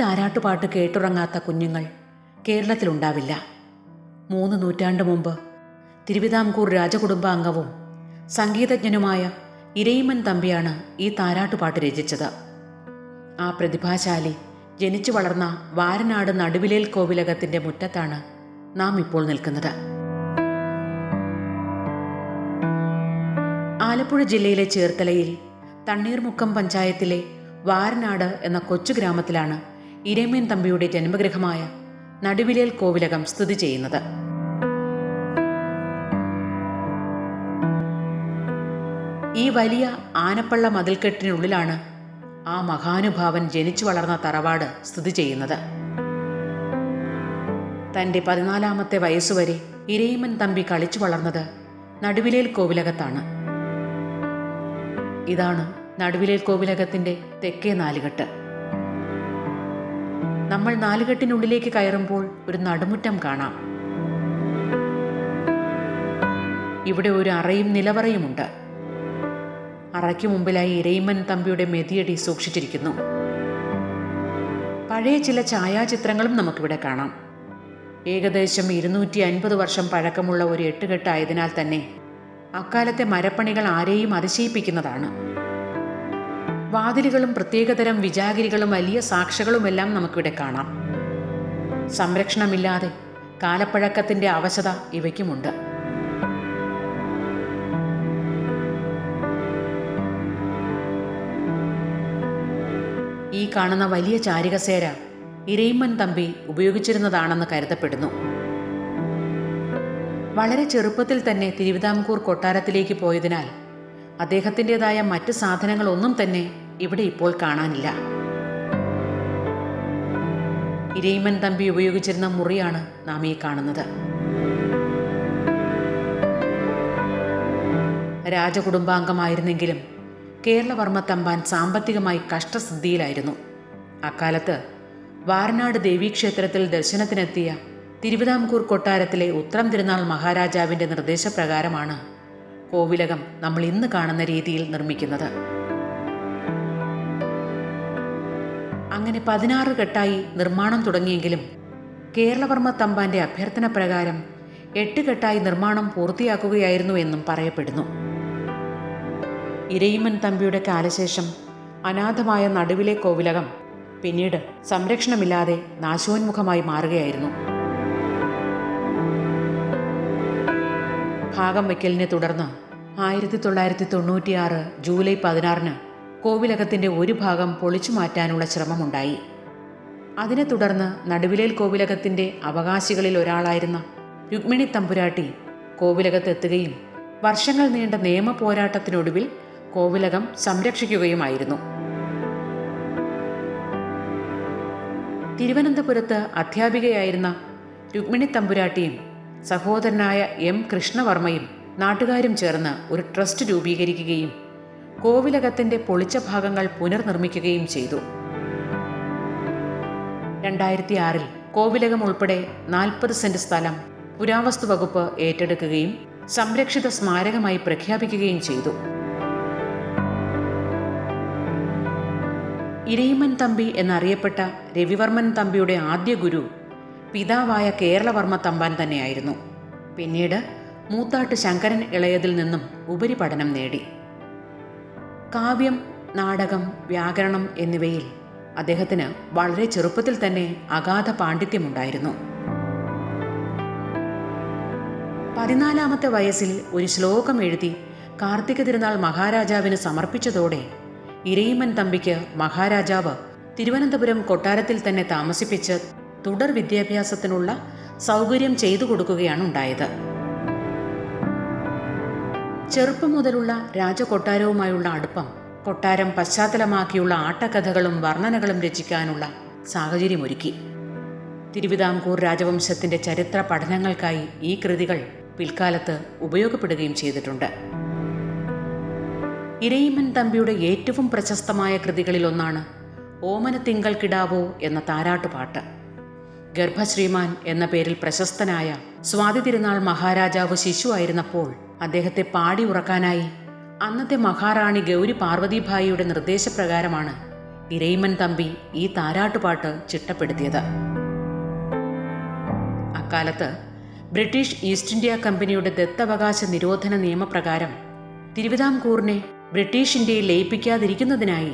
താരാട്ടുപാട്ട് കേട്ടുറങ്ങാത്ത കുഞ്ഞുങ്ങൾ കേരളത്തിലുണ്ടാവില്ല. മൂന്ന് നൂറ്റാണ്ട് മുമ്പ് തിരുവിതാംകൂർ രാജകുടുംബാംഗവും സംഗീതജ്ഞനുമായ ഇരയിമൻ തമ്പിയാണ് ഈ താരാട്ടുപാട്ട് രചിച്ചത്. ആ പ്രതിഭാശാലി ജനിച്ചു വളർന്ന വാരനാട് നടുവിലേൽ കോവിലകത്തിന്റെ മുറ്റത്താണ് നാം ഇപ്പോൾ നിൽക്കുന്നത്. ആലപ്പുഴ ജില്ലയിലെ ചേർത്തലയിൽ തണ്ണീർമുക്കം പഞ്ചായത്തിലെ വാരനാട് എന്ന കൊച്ചു ഗ്രാമത്തിലാണ് ഇരമേൻ തമ്പിയുടെ ജന്മഗൃഹമായ നടുവിലേൽ കോവിലകം സ്ഥിതി ചെയ്യുന്നത്. ഈ വലിയ ആനപ്പള്ള മതിൽക്കെട്ടിനുള്ളിലാണ് ആ മഹാനുഭാവൻ ജനിച്ചു വളർന്ന തറവാട് സ്ഥിതി ചെയ്യുന്നത്. തന്റെ പതിനാലാമത്തെ വയസ്സുവരെ ഇരയിമൻ തമ്പി കളിച്ചു വളർന്നത് നടുവിലേൽ കോവിലകത്താണ്. ഇതാണ് നടുവിലേൽ കോവിലകത്തിന്റെ തെക്കേ നാലുകെട്ട്. നമ്മൾ നാലുകെട്ടിനുള്ളിലേക്ക് കയറുമ്പോൾ ഒരു നടുമുറ്റം കാണാം. ഇവിടെ ഒരു അറയും നിലവറയുമുണ്ട്. അറയ്ക്ക് മുമ്പിലായി ഇരയിമൻ തമ്പിയുടെ മെതിയടി സൂക്ഷിച്ചിരിക്കുന്നു. പഴയ ചില ഛായാചിത്രങ്ങളും നമുക്കിവിടെ കാണാം. ഏകദേശം ഇരുന്നൂറ്റി അൻപത് വർഷം പഴക്കമുള്ള ഒരു എട്ടുകെട്ടായതിനാൽ തന്നെ അക്കാലത്തെ മരപ്പണികൾ ആരെയും അതിശയിപ്പിക്കുന്നതാണ്. വാതിലുകളും പ്രത്യേകതരം വിജാഗിരികളും വലിയ സാക്ഷികളുമെല്ലാം നമുക്കിവിടെ കാണാം. സംരക്ഷണമില്ലാതെ കാലപ്പഴക്കത്തിന്റെ അവശത ഇവയ്ക്കുമുണ്ട്. ഈ കാണുന്ന വലിയ ചാരികസേര ഇരയിമ്മൻ തമ്പി ഉപയോഗിച്ചിരുന്നതാണെന്ന് കരുതപ്പെടുന്നു. വളരെ ചെറുപ്പത്തിൽ തന്നെ തിരുവിതാംകൂർ കൊട്ടാരത്തിലേക്ക് പോയതിനാൽ അദ്ദേഹത്തിന്റെതായ മറ്റ് സാധനങ്ങളൊന്നും തന്നെ ഇവിടെ ഇപ്പോൾ കാണാനില്ല. ഇരയിമൻ തമ്പി ഉപയോഗിച്ചിരുന്ന മുറിയാണ് നാം ഈ കാണുന്നത്. രാജകുടുംബാംഗമായിരുന്നെങ്കിലും കേരളവർമ്മ തമ്പാൻ സാമ്പത്തികമായി കഷ്ടസ്ഥിതിയിലായിരുന്നു. അക്കാലത്ത് വാരനാട് ദേവീക്ഷേത്രത്തിൽ ദർശനത്തിനെത്തിയ തിരുവിതാംകൂർ കൊട്ടാരത്തിലെ ഉത്രം തിരുനാൾ മഹാരാജാവിന്റെ നിർദ്ദേശപ്രകാരമാണ് കോവിലകം നമ്മൾ ഇന്ന് കാണുന്ന രീതിയിൽ നിർമ്മിക്കുന്നത്. അങ്ങനെ പതിനാറ് കെട്ടായി നിർമ്മാണം തുടങ്ങിയെങ്കിലും കേരളവർമ്മ തമ്പാന്റെ അഭ്യർത്ഥന പ്രകാരം എട്ട് കെട്ടായി നിർമ്മാണം പൂർത്തിയാക്കുകയായിരുന്നു എന്നും പറയപ്പെടുന്നു. ഇരയിമൻ തമ്പിയുടെ കാലശേഷം അനാഥമായ നടുവിലെ കോവിലകം പിന്നീട് സംരക്ഷണമില്ലാതെ നാശോന്മുഖമായി മാറുകയായിരുന്നു. ഭാഗം വയ്ക്കലിനെ തുടർന്ന് ആയിരത്തി തൊള്ളായിരത്തി തൊണ്ണൂറ്റിയാറ് ജൂലൈ പതിനാറിന് കോവിലകത്തിന്റെ ഒരു ഭാഗം പൊളിച്ചു മാറ്റാനുള്ള ശ്രമമുണ്ടായി. അതിനെ തുടർന്ന് നടുവിലേൽ കോവിലകത്തിന്റെ അവകാശികളിൽ ഒരാളായിരുന്ന രുക്മിണി തമ്പുരാട്ടി കോവിലകത്തെത്തുകയും വർഷങ്ങൾ നീണ്ട നിയമ പോരാട്ടത്തിനൊടുവിൽ കോവിലകം സംരക്ഷിക്കുകയുമായിരുന്നു. തിരുവനന്തപുരത്ത് അധ്യാപികയായിരുന്ന രുക്മിണി തമ്പുരാട്ടിയും സഹോദരനായ എം കൃഷ്ണവർമ്മയും നാട്ടുകാരും ചേർന്ന് ഒരു ട്രസ്റ്റ് രൂപീകരിക്കുകയും കോവിലകത്തിന്റെ പൊളിച്ച ഭാഗങ്ങൾ പുനർനിർമ്മിക്കുകയും ചെയ്തു. രണ്ടായിരത്തി ആറിൽ കോവിലകം ഉൾപ്പെടെ നാൽപ്പത് സെന്റ് സ്ഥലം പുരാവസ്തു വകുപ്പ് ഏറ്റെടുക്കുകയും സംരക്ഷിത സ്മാരകമായി പ്രഖ്യാപിക്കുകയും ചെയ്തു. ഇരയിമൻ തമ്പി എന്നറിയപ്പെട്ട രവിവർമ്മൻ തമ്പിയുടെ ആദ്യ ഗുരു പിതാവായ കേരളവർമ്മ തമ്പാൻ തന്നെയായിരുന്നു. പിന്നീട് മൂത്താട്ട് ശങ്കരൻ ഇളയതിൽ നിന്നും ഉപരിപഠനം നേടി. കാവ്യം നാടകം വ്യാകരണം എന്നിവയിൽ അദ്ദേഹത്തിന് വളരെ ചെറുപ്പത്തിൽ തന്നെ അഗാധ പാണ്ഡിത്യമുണ്ടായിരുന്നു. പതിനാലാമത്തെ വയസ്സിൽ ഒരു ശ്ലോകം എഴുതി കാർത്തിക തിരുനാൾ മഹാരാജാവിന് സമർപ്പിച്ചതോടെ ഇരയിമൻ തമ്പിക്ക് മഹാരാജാവ് തിരുവനന്തപുരം കൊട്ടാരത്തിൽ തന്നെ താമസിപ്പിച്ച് തുടർ വിദ്യാഭ്യാസത്തിനുള്ള സൗകര്യം ചെയ്തു കൊടുക്കുകയാണ് ഉണ്ടായത്. ചെറുപ്പം മുതലുള്ള രാജകൊട്ടാരവുമായുള്ള അടുപ്പം കൊട്ടാരം പശ്ചാത്തലമാക്കിയുള്ള ആട്ടക്കഥകളും വർണനകളും രചിക്കാനുള്ള സാഹചര്യമൊരുക്കി. തിരുവിതാംകൂർ രാജവംശത്തിന്റെ ചരിത്ര പഠനങ്ങൾക്കായി ഈ കൃതികൾ പിൽക്കാലത്ത് ഉപയോഗപ്പെടുകയും ചെയ്തിട്ടുണ്ട്. ഇരയിമൻ തമ്പിയുടെ ഏറ്റവും പ്രശസ്തമായ കൃതികളിലൊന്നാണ് ഓമന തിങ്കൾ കിടാവോ എന്ന താരാട്ടുപാട്ട്. ഗർഭശ്രീമാൻ എന്ന പേരിൽ പ്രശസ്തനായ സ്വാതി തിരുനാൾ മഹാരാജാവ് ശിശുവായിരുന്നപ്പോൾ അദ്ദേഹത്തെ പാടി ഉറക്കാനായി അന്നത്തെ മഹാറാണി ഗൗരി പാർവതിഭായിയുടെ നിർദ്ദേശപ്രകാരമാണ് ഇരയിമൻ തമ്പി ഈ താരാട്ടുപാട്ട് ചിട്ടപ്പെടുത്തിയത്. അക്കാലത്ത് ബ്രിട്ടീഷ് ഈസ്റ്റ് ഇന്ത്യ കമ്പനിയുടെ ദത്തവകാശ നിരോധന നിയമപ്രകാരം തിരുവിതാംകൂറിനെ ബ്രിട്ടീഷ് ഇന്ത്യയിൽ ലയിപ്പിക്കാതിരിക്കുന്നതിനായി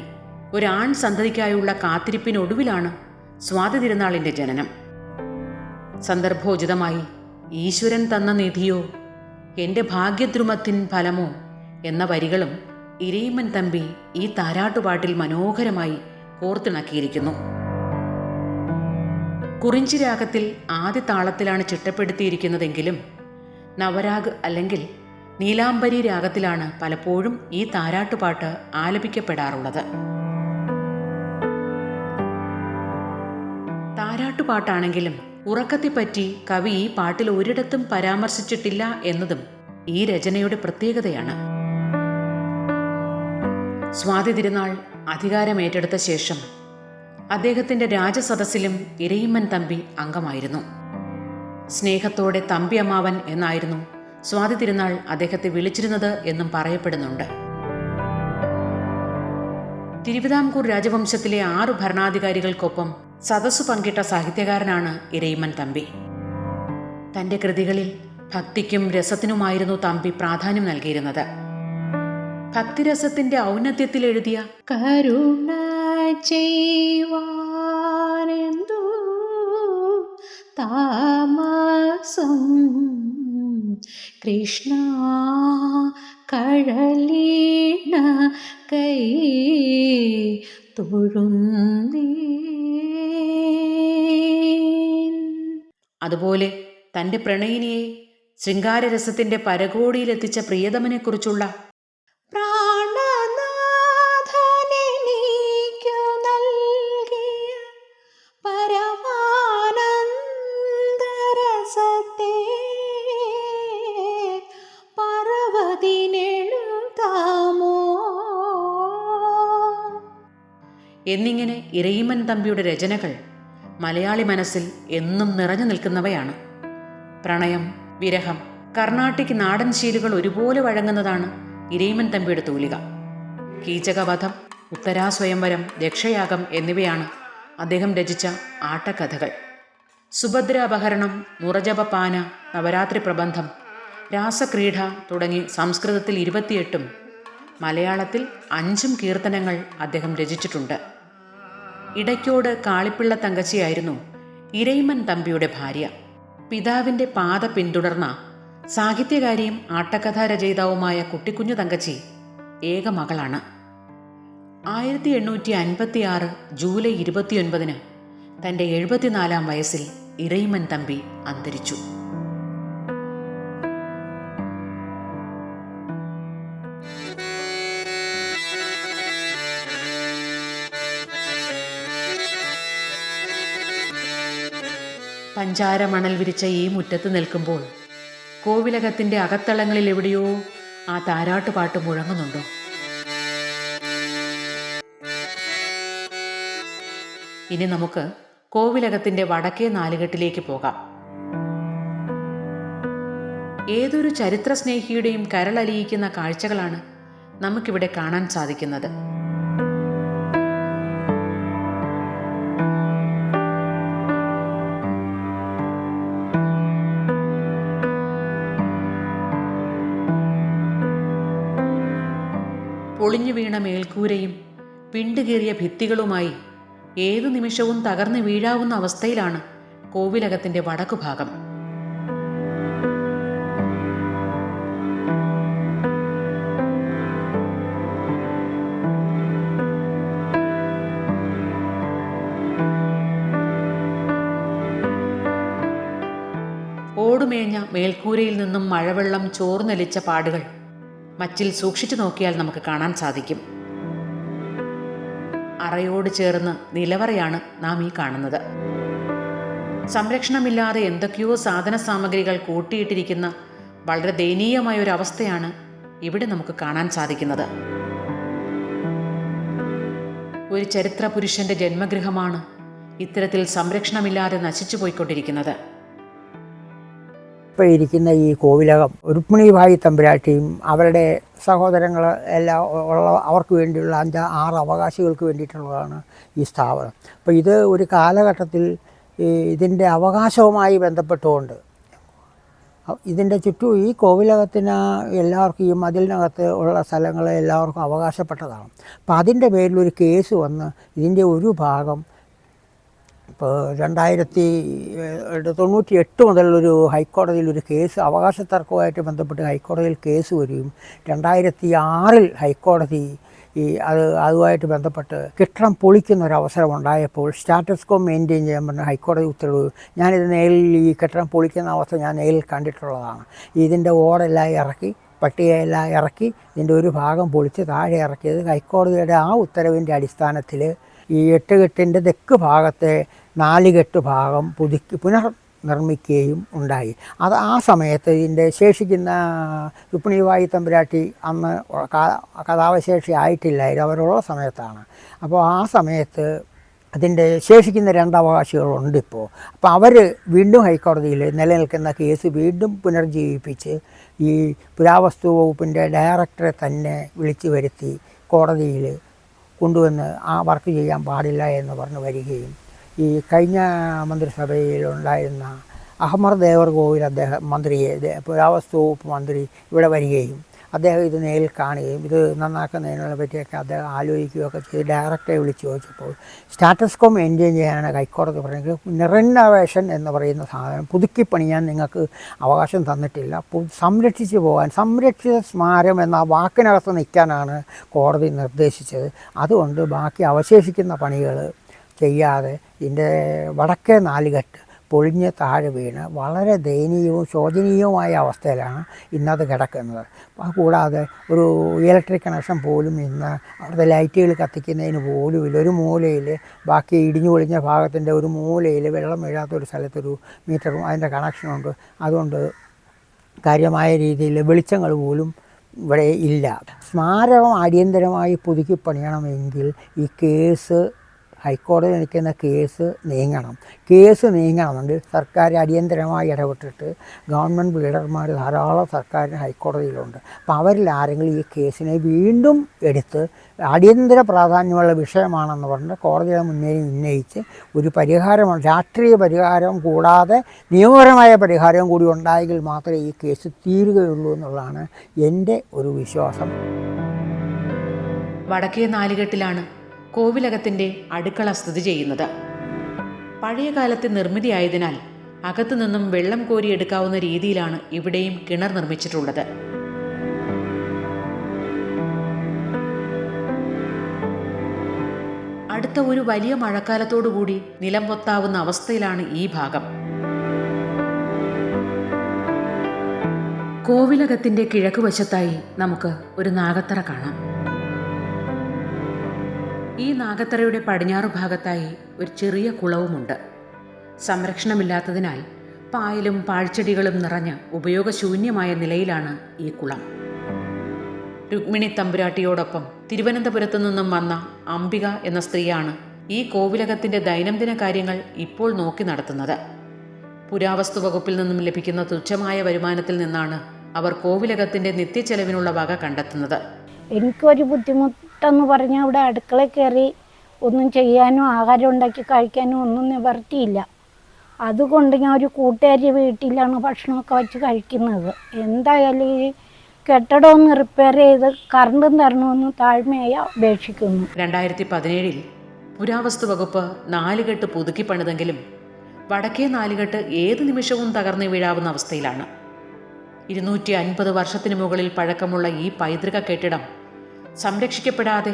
ഒരാൺ സന്തതിക്കായുള്ള കാത്തിരിപ്പിനൊടുവിലാണ് സ്വാതി തിരുനാളിന്റെ ജനനം. സന്ദർഭോചിതമായി ഈശ്വരൻ തന്ന നിധിയോ എന്റെ ഭാഗ്യദ്രുമത്തിൻ ഫലമോ എന്ന വരികളും ഇരയിമ്മൻ തമ്പി ഈ താരാട്ടുപാട്ടിൽ മനോഹരമായി കോർത്തിണക്കിയിരിക്കുന്നു. കുറിഞ്ചി രാഗത്തിൽ ആദ്യ താളത്തിലാണ് ചിട്ടപ്പെടുത്തിയിരിക്കുന്നതെങ്കിലും നവരാഗ് അല്ലെങ്കിൽ നീലാംബരി രാഗത്തിലാണ് പലപ്പോഴും ഈ താരാട്ടുപാട്ട് ആലപിക്കപ്പെടാറുള്ളത്. താരാട്ടുപാട്ടാണെങ്കിലും ഉറക്കത്തെപ്പറ്റി കവി ഈ പാട്ടിൽ ഒരിടത്തും പരാമർശിച്ചിട്ടില്ല എന്നതും ഈ രചനയുടെ പ്രത്യേകതയാണ്. സ്വാതി തിരുനാൾ അധികാരമേറ്റെടുത്ത ശേഷം അദ്ദേഹത്തിന്റെ രാജസദസ്സിലും ഇരയിമ്മൻ തമ്പി അംഗമായിരുന്നു. സ്നേഹത്തോടെ തമ്പി അമ്മാവൻ എന്നായിരുന്നു സ്വാതി തിരുനാൾ അദ്ദേഹത്തെ വിളിച്ചിരുന്നത് എന്നും പറയപ്പെടുന്നുണ്ട്. തിരുവിതാംകൂർ രാജവംശത്തിലെ ആറു ഭരണാധികാരികൾക്കൊപ്പം സദസ്സു പങ്കിട്ട സാഹിത്യകാരനാണ് ഇരയിമ്മൻ തമ്പി. തന്റെ കൃതികളിൽ ഭക്തിക്കും രസത്തിനുമായിരുന്നു തമ്പി പ്രാധാന്യം നൽകിയിരുന്നത്. ഭക്തിരസത്തിന്റെ ഔന്നത്യത്തിൽ എഴുതിയ കരുണ ചെയ്യുവാനെന്തു താമസം? കൃഷ്ണ കഴലീണ കൈ തൊഴുന്നീൻ അതുപോലെ തന്റെ പ്രണയിനിയെ ശൃംഗാരരസത്തിന്റെ പരകോടിയിലെത്തിച്ച പ്രിയതമനെക്കുറിച്ചുള്ള എന്നിങ്ങനെ ഇരയിമൻ തമ്പിയുടെ രചനകൾ മലയാളി മനസ്സിൽ എന്നും നിറഞ്ഞു നിൽക്കുന്നവയാണ്. പ്രണയം വിരഹം കർണാട്ടിക് നാടൻ ശീലുകൾ ഒരുപോലെ വഴങ്ങുന്നതാണ് ഇരയിമൻ തമ്പിയുടെ തൂലിക. കീചകവധം ഉത്തരാസ്വയംവരം രക്ഷയാഗം എന്നിവയാണ് അദ്ദേഹം രചിച്ച ആട്ടക്കഥകൾ. സുഭദ്ര അപഹരണം മുറജപപാന നവരാത്രി പ്രബന്ധം രാസക്രീഡ തുടങ്ങി സംസ്കൃതത്തിൽ ഇരുപത്തിയെട്ടും മലയാളത്തിൽ അഞ്ചും കീർത്തനങ്ങൾ അദ്ദേഹം രചിച്ചിട്ടുണ്ട്. ഇടയ്ക്കോട് കാളിപ്പിള്ള തങ്കച്ചിയായിരുന്നു ഇരയിമൻ തമ്പിയുടെ ഭാര്യ. പിതാവിന്റെ പാത പിന്തുടർന്ന സാഹിത്യകാരിയും ആട്ടക്കഥാ രചയിതാവുമായ കുട്ടിക്കുഞ്ഞു തങ്കച്ചി ഏക മകളാണ്. ആയിരത്തി എണ്ണൂറ്റി അൻപത്തി ആറ് ജൂലൈ ഇരുപത്തിയൊൻപതിന് തന്റെ എഴുപത്തിനാലാം വയസ്സിൽ ഇരയിമൻ തമ്പി അന്തരിച്ചു. പഞ്ചാര മണൽ വിരിച്ച ഈ മുറ്റത്ത് നിൽക്കുമ്പോൾ കോവിലകത്തിന്റെ അകത്തളങ്ങളിൽ എവിടെയോ ആ താരാട്ടുപാട്ട് മുഴങ്ങുന്നുണ്ടോ? ഇനി നമുക്ക് കോവിലകത്തിന്റെ വടക്കേ നാലുകെട്ടിലേക്ക് പോകാം. ഏതൊരു ചരിത്ര സ്നേഹിയുടെയും കരളലിയിക്കുന്ന കാഴ്ചകളാണ് നമുക്കിവിടെ കാണാൻ സാധിക്കുന്നത്. പൊളിഞ്ഞു വീണ മേൽക്കൂരയും പിണ്ടുകീറിയ ഭിത്തികളുമായി ഏതു നിമിഷവും തകർന്നു വീഴാവുന്ന അവസ്ഥയിലാണ് കോവിലകത്തിന്റെ വടക്കുഭാഗം. ഓടുമേഞ്ഞ മേൽക്കൂരയിൽ നിന്നും മഴവെള്ളം ചോർന്നലിച്ച പാടുകൾ മച്ചിൽ സൂക്ഷിച്ചു നോക്കിയാൽ നമുക്ക് കാണാൻ സാധിക്കും. അറയോട് ചേർന്ന് നിലവറയാണ് നാം ഈ കാണുന്നത്. സംരക്ഷണമില്ലാതെ എന്തൊക്കെയോ സാധന സാമഗ്രികൾ കൂട്ടിയിട്ടിരിക്കുന്ന വളരെ ദയനീയമായ ഒരു അവസ്ഥയാണ് ഇവിടെ നമുക്ക് കാണാൻ സാധിക്കുന്നത്. ഒരു ചരിത്ര പുരുഷന്റെ ജന്മഗൃഹമാണ് ഇത്തരത്തിൽ സംരക്ഷണമില്ലാതെ നശിച്ചു പോയിക്കൊണ്ടിരിക്കുന്നത് ഇപ്പോൾ ഇരിക്കുന്ന ഈ കോവിലകം രുക്മിണി ഭായി തമ്പുരാട്ടിയും അവരുടെ സഹോദരങ്ങൾ എല്ലാം ഉള്ള അവർക്ക് വേണ്ടിയുള്ള അഞ്ച് ആറ് അവകാശികൾക്ക് വേണ്ടിയിട്ടുള്ളതാണ് ഈ സ്ഥാപനം. അപ്പോൾ ഇത് ഒരു കാലഘട്ടത്തിൽ ഇതിന്റെ അവകാശവുമായി ബന്ധപ്പെട്ടുകൊണ്ട് ഇതിന്റെ ചുറ്റും ഈ കോവിലകത്തിന് എല്ലാവർക്കും ഈ മതിലിനകത്ത് ഉള്ള സ്ഥലങ്ങൾ എല്ലാവർക്കും അവകാശപ്പെട്ടതാണ്. അപ്പം അതിന്റെ ഒരു കേസ് വന്ന് ഇതിന്റെ ഒരു ഭാഗം ഇപ്പോൾ രണ്ടായിരത്തി തൊണ്ണൂറ്റി എട്ട് മുതലൊരു ഹൈക്കോടതിയിൽ ഒരു കേസ് അവകാശ തർക്കവുമായിട്ട് ബന്ധപ്പെട്ട് ഹൈക്കോടതിയിൽ കേസ് വരികയും രണ്ടായിരത്തി ആറിൽ ഹൈക്കോടതി ഈ അത് അതുമായിട്ട് ബന്ധപ്പെട്ട് കെട്ടിടം പൊളിക്കുന്ന ഒരു അവസരം ഉണ്ടായപ്പോൾ സ്റ്റാറ്റസ് കോ മെയിന്റെയിൻ ചെയ്യാൻ പറഞ്ഞ ഹൈക്കോടതി ഉത്തരവ് ഞാനിത് നേരിൽ ഈ കെട്ടിടം പൊളിക്കുന്ന അവസ്ഥ ഞാൻ നേരിൽ കണ്ടിട്ടുള്ളതാണ്. ഇതിന്റെ ഓടെല്ലാം ഇറക്കി പട്ടികയെല്ലാം ഇറക്കി ഇതിന്റെ ഒരു ഭാഗം പൊളിച്ച് താഴെ ഇറക്കിയത് ഹൈക്കോടതിയുടെ ആ ഉത്തരവിന്റെ അടിസ്ഥാനത്തിൽ ഈ എട്ടുകെട്ടിന്റെ തെക്ക് ഭാഗത്തെ നാലുകെട്ട് ഭാഗം പുതുക്കി പുനർ നിർമ്മിക്കുകയും ഉണ്ടായി. അത് ആ സമയത്ത് ഇതിന്റെ ശേഷിക്കുന്ന രുക്മിണിവായി തമ്പുരാട്ടി അന്ന് കഥാവശേഷി ആയിട്ടില്ലായിരുന്നു. അവരുള്ള സമയത്താണ്. അപ്പോൾ ആ സമയത്ത് അതിന്റെ ശേഷിക്കുന്ന രണ്ടവകാശികളുണ്ടിപ്പോൾ അപ്പോൾ അവർ വീണ്ടും ഹൈക്കോടതിയിൽ നിലനിൽക്കുന്ന കേസ് വീണ്ടും പുനർജീവിപ്പിച്ച് ഈ പുരാവസ്തു വകുപ്പിന്റെ ഡയറക്ടറെ തന്നെ വിളിച്ചു വരുത്തി കോടതിയിൽ കൊണ്ടുവന്ന് ആ വർക്ക് ചെയ്യാൻ പാടില്ല എന്ന് പറഞ്ഞ് വരികയും ഈ കഴിഞ്ഞ മന്ത്രിസഭയിലുണ്ടായിരുന്ന അഹമ്മദ് ദേവർ കോവിൽ അദ്ദേഹം മന്ത്രിയെ പുരാവസ്തു വകുപ്പ് മന്ത്രി ഇവിടെ വരികയും അദ്ദേഹം ഇത് നേരിൽ കാണുകയും ഇത് നന്നാക്കുന്നതിനെ പറ്റിയൊക്കെ അദ്ദേഹം ആലോചിക്കുകയൊക്കെ ചെയ്ത്. ഡയറക്ടറെ വിളിച്ച് ചോദിച്ചപ്പോൾ സ്റ്റാറ്റസ് കോം മെയിന്റെയിൻ ചെയ്യാനാണ് ഹൈക്കോടതി പറഞ്ഞത്. നിറന്നവേഷൻ എന്ന് പറയുന്ന സാധനം പുതുക്കി പണിയാൻ നിങ്ങൾക്ക് അവകാശം തന്നിട്ടില്ല. സംരക്ഷിച്ചു പോകാൻ സംരക്ഷിത സ്മാരം എന്ന വാക്കിനകത്ത് നിൽക്കാനാണ് കോടതി നിർദ്ദേശിച്ചത്. അതുകൊണ്ട് ബാക്കി അവശേഷിക്കുന്ന പണികൾ ചെയ്യാതെ ഇതിന്റെ വടക്കേ നാലുകെട്ട് പൊളിഞ്ഞ് താഴെ വീണ് വളരെ ദയനീയവും ശോചനീയവുമായ അവസ്ഥയിലാണ് ഇന്നത് കിടക്കുന്നത്. കൂടാതെ ഒരു ഇലക്ട്രിക് കണക്ഷൻ പോലും ഇന്ന് അവിടുത്തെ ലൈറ്റുകൾ കത്തിക്കുന്നതിന് പോലും ഇല്ല. ഒരു മൂലയിൽ ബാക്കി ഇടിഞ്ഞു പൊളിഞ്ഞ ഭാഗത്തിന്റെ ഒരു മൂലയിൽ വെള്ളം വീഴാത്ത ഒരു സ്ഥലത്തൊരു മീറ്ററും അതിന്റെ കണക്ഷനുണ്ട് അതുകൊണ്ട് കാര്യമായ രീതിയിൽ വെളിച്ചങ്ങൾ പോലും ഇവിടെ ഇല്ല. സ്മാരകം അടിയന്തരമായി പുതുക്കി പണിയണമെങ്കിൽ ഈ കേസ് ഹൈക്കോടതി നിൽക്കുന്ന കേസ് നീങ്ങണം. കേസ് നീങ്ങണമെങ്കിൽ സർക്കാർ അടിയന്തരമായി ഇടപെട്ടിട്ട് ഗവൺമെന്റ് ലീഡർമാർ ധാരാളം സർക്കാരിന് ഹൈക്കോടതിയിലുണ്ട്. അപ്പോൾ അവരിൽ ആരെങ്കിലും ഈ കേസിനെ വീണ്ടും എടുത്ത് അടിയന്തര പ്രാധാന്യമുള്ള വിഷയമാണെന്ന് പറഞ്ഞ് കോടതിയുടെ മുന്നേരി ഉന്നയിച്ച് ഒരു പരിഹാരമാണ് രാഷ്ട്രീയ പരിഹാരം കൂടാതെ നിയമപരമായ പരിഹാരം കൂടി ഉണ്ടായെങ്കിൽ മാത്രമേ ഈ കേസ് തീരുകയുള്ളൂ എന്നുള്ളതാണ് എന്റെ ഒരു വിശ്വാസം. വടക്കേ നാലുകെട്ടിലാണ് കോവിലകത്തിന്റെ അടുക്കള സ്ഥിതി ചെയ്യുന്നത്. പഴയ കാലത്തെ നിർമ്മിതിയായതിനാൽ അകത്തു നിന്നും വെള്ളം കോരിയെടുക്കാവുന്ന രീതിയിലാണ് ഇവിടെയും കിണർ നിർമ്മിച്ചിട്ടുള്ളത്. അടുത്ത ഒരു വലിയ മഴക്കാലത്തോടുകൂടി നിലം പൊത്താവുന്ന അവസ്ഥയിലാണ് ഈ ഭാഗം. കോവിലകത്തിന്റെ കിഴക്കുവശത്തായി നമുക്ക് ഒരു നാഗത്തറ കാണാം. ഈ നാഗത്തറയുടെ പടിഞ്ഞാറ് ഭാഗത്തായി ഒരു ചെറിയ കുളവുമുണ്ട്. സംരക്ഷണമില്ലാത്തതിനാൽ പായലും പാഴ്ചെടികളും നിറഞ്ഞ് ഉപയോഗശൂന്യമായ നിലയിലാണ് ഈ കുളം. രുക്മിണി തമ്പുരാട്ടിയോടൊപ്പം തിരുവനന്തപുരത്തു നിന്നും വന്ന അംബിക എന്ന സ്ത്രീയാണ് ഈ കോവിലകത്തിന്റെ ദൈനംദിന കാര്യങ്ങൾ ഇപ്പോൾ നോക്കി നടത്തുന്നത്. പുരാവസ്തു വകുപ്പിൽ നിന്നും ലഭിക്കുന്ന തുച്ഛമായ വരുമാനത്തിൽ നിന്നാണ് അവർ കോവിലകത്തിന്റെ നിത്യച്ചെലവിനുള്ള വക കണ്ടെത്തുന്നത്. എനിക്കൊരു ബുദ്ധിമുട്ടെന്ന് പറഞ്ഞ് അവിടെ അടുക്കള കയറി ഒന്നും ചെയ്യാനോ ആഹാരം ഉണ്ടാക്കി കഴിക്കാനോ ഒന്നും നിവർത്തിയില്ല. അതുകൊണ്ട് ഞാൻ ഒരു കൂട്ടുകാരി വീട്ടിലാണ് ഭക്ഷണമൊക്കെ വെച്ച് കഴിക്കുന്നത്. എന്തായാലും ഈ കെട്ടിടം ഒന്ന് റിപ്പയർ ചെയ്ത് കറണ്ടും തരണമെന്ന് താഴ്മയായി അപേക്ഷിക്കുന്നു. രണ്ടായിരത്തി പതിനേഴിൽ പുരാവസ്തു വകുപ്പ് നാലുകെട്ട് പുതുക്കി പണിതെങ്കിലും വടക്കേ നാലുകെട്ട് ഏത് നിമിഷവും തകർന്നു വീഴാവുന്ന അവസ്ഥയിലാണ്. ഇരുന്നൂറ്റി അൻപത് വർഷത്തിന് മുകളിൽ പഴക്കമുള്ള ഈ പൈതൃക കെട്ടിടം സംരക്ഷിക്കപ്പെടാതെ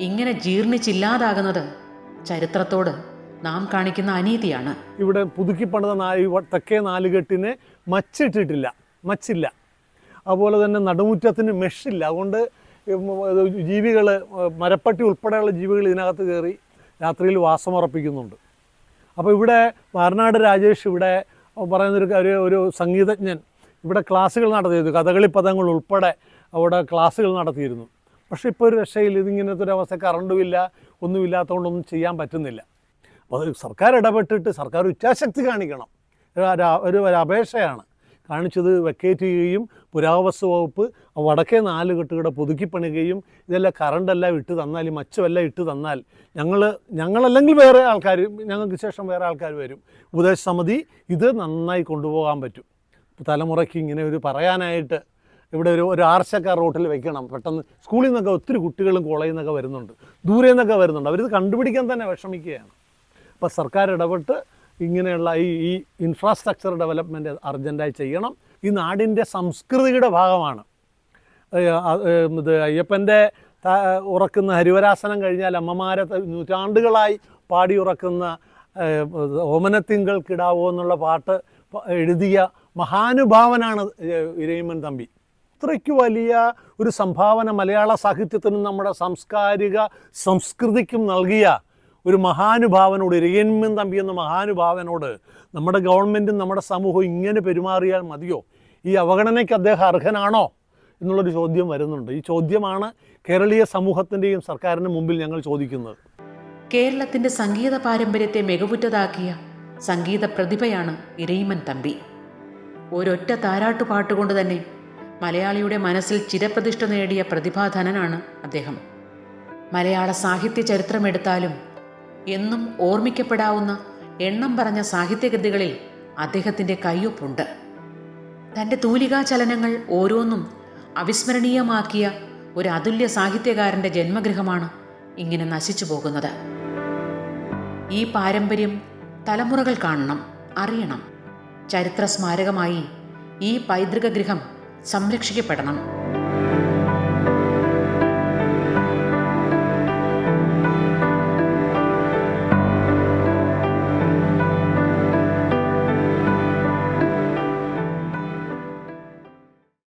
ഇങ്ങനെ ജീർണിച്ചില്ലാതാകുന്നത് ചരിത്രത്തോട് നാം കാണിക്കുന്ന അനീതിയാണ്. ഇവിടെ പുതുക്കി പണിത നായ തെക്കേ നാലുകെട്ടിന് മച്ചിട്ടിട്ടില്ല മച്ചില്ല. അതുപോലെ തന്നെ നടുമുറ്റത്തിന് മെഷില്ല. അതുകൊണ്ട് ജീവികൾ മരപ്പട്ടി ഉൾപ്പെടെയുള്ള ജീവികൾ ഇതിനകത്ത് കയറി രാത്രിയിൽ വാസമുറപ്പിക്കുന്നുണ്ട് അപ്പോൾ ഇവിടെ വാർനാട് രാജേഷ് ഇവിടെ പറയുന്നൊരു ഒരു ഒരു സംഗീതജ്ഞൻ ഇവിടെ ക്ലാസ്സുകൾ നടത്തിയിരുന്നു. കഥകളി പദങ്ങൾ ഉൾപ്പെടെ അവിടെ ക്ലാസ്സുകൾ നടത്തിയിരുന്നു. പക്ഷേ ഇപ്പോൾ ഒരു രക്ഷയിൽ ഇതിങ്ങനത്തെ ഒരു അവസ്ഥ കറണ്ടുമില്ല ഒന്നുമില്ലാത്തതുകൊണ്ടൊന്നും ചെയ്യാൻ പറ്റുന്നില്ല. അപ്പോൾ അത് സർക്കാർ ഇടപെട്ടിട്ട് സർക്കാർ ഇച്ഛാശക്തി കാണിക്കണം. ഒരു- ഒരു- അപേക്ഷയാണ്. കാണിച്ചത് വെക്കേറ്റ് ചെയ്യുകയും പുരാവസ്തു വകുപ്പ് വടക്കേ നാല് കെട്ടുകിടെ പുതുക്കി പണിയുകയും ഇതെല്ലാം കറണ്ടെല്ലാം ഇട്ട് തന്നാൽ ഈ മച്ചമെല്ലാം ഇട്ട് തന്നാൽ ഞങ്ങൾ ഞങ്ങളല്ലെങ്കിൽ വേറെ ആൾക്കാർ ഞങ്ങൾക്ക് ശേഷം വേറെ ആൾക്കാർ വരും. ഉപദേശ സമിതി ഇത് നന്നായി കൊണ്ടുപോകാൻ പറ്റും. തലമുറയ്ക്ക് ഇങ്ങനെ ഒരു പറയാനായിട്ട് ഇവിടെ ഒരു ഒരു ആർച്ചക്കാർ റോട്ടിൽ വെക്കണം. പെട്ടെന്ന് സ്കൂളിൽ നിന്നൊക്കെ ഒത്തിരി കുട്ടികളും കോളേജിൽ നിന്നൊക്കെ വരുന്നുണ്ട്. ദൂരെ നിന്നൊക്കെ വരുന്നുണ്ട്. അവരിത് കണ്ടുപിടിക്കാൻ തന്നെ വിഷമിക്കുകയാണ്. അപ്പോൾ സർക്കാർ ഇടപെട്ട് ഇങ്ങനെയുള്ള ഈ ഈ ഇൻഫ്രാസ്ട്രക്ചർ ഡെവലപ്മെന്റ് അർജന്റായി ചെയ്യണം. ഈ നാടിന്റെ സംസ്കൃതിയുടെ ഭാഗമാണ്. ഇത് അയ്യപ്പന്റെ ഉറക്കുന്ന ഹരിവരാസനം കഴിഞ്ഞാൽ അമ്മമാരെ നൂറ്റാണ്ടുകളായി പാടി ഉറക്കുന്ന ഓമനത്തിങ്കൾ കിടാവോ എന്നുള്ള പാട്ട് എഴുതിയ മഹാനുഭാവനാണ് ഇരയിമൻ തമ്പി. ഇത്രയ്ക്ക് വലിയ ഒരു സംഭാവന മലയാള സാഹിത്യത്തിനും നമ്മുടെ സാംസ്കാരിക സംസ്കൃതിക്കും നൽകിയ ഒരു മഹാനുഭാവനോട് ഇരയന്മൻ തമ്പി എന്ന മഹാനുഭാവനോട് നമ്മുടെ ഗവൺമെന്റും നമ്മുടെ സമൂഹവും ഇങ്ങനെ പെരുമാറിയാൽ മതിയോ? ഈ അവഗണനയ്ക്ക് അദ്ദേഹം അർഹനാണോ? എന്നുള്ളൊരു ചോദ്യം വരുന്നുണ്ട്. ഈ ചോദ്യമാണ് കേരളീയ സമൂഹത്തിന്റെയും സർക്കാരിന്റെ മുമ്പിൽ ഞങ്ങൾ ചോദിക്കുന്നത്. കേരളത്തിന്റെ സംഗീത പാരമ്പര്യത്തെ മികവുറ്റതാക്കിയ സംഗീത പ്രതിഭയാണ് ഇരയിമൻ തമ്പി. ഒരൊറ്റ താരാട്ടുപാട്ടുകൊണ്ട് തന്നെ മലയാളിയുടെ മനസ്സിൽ ചിരപ്രതിഷ്ഠ നേടിയ പ്രതിഭാധനനാണ് അദ്ദേഹം. മലയാള സാഹിത്യ ചരിത്രമെടുത്താലും എന്നും ഓർമ്മിക്കപ്പെടാവുന്ന എണ്ണം പറഞ്ഞ സാഹിത്യകൃതികളിൽ അദ്ദേഹത്തിന്റെ കയ്യൊപ്പുണ്ട്. തന്റെ തൂലികാ ചലനങ്ങൾ ഓരോന്നും അവിസ്മരണീയമാക്കിയ ഒരു അതുല്യ സാഹിത്യകാരന്റെ ജന്മഗൃഹമാണ് ഇങ്ങനെ നശിച്ചു പോകുന്നത്. ഈ പാരമ്പര്യം തലമുറകൾ കാണണം അറിയണം. ചരിത്ര സ്മാരകമായി ഈ പൈതൃക ഗൃഹം സംരക്ഷിക്കപ്പെടണം.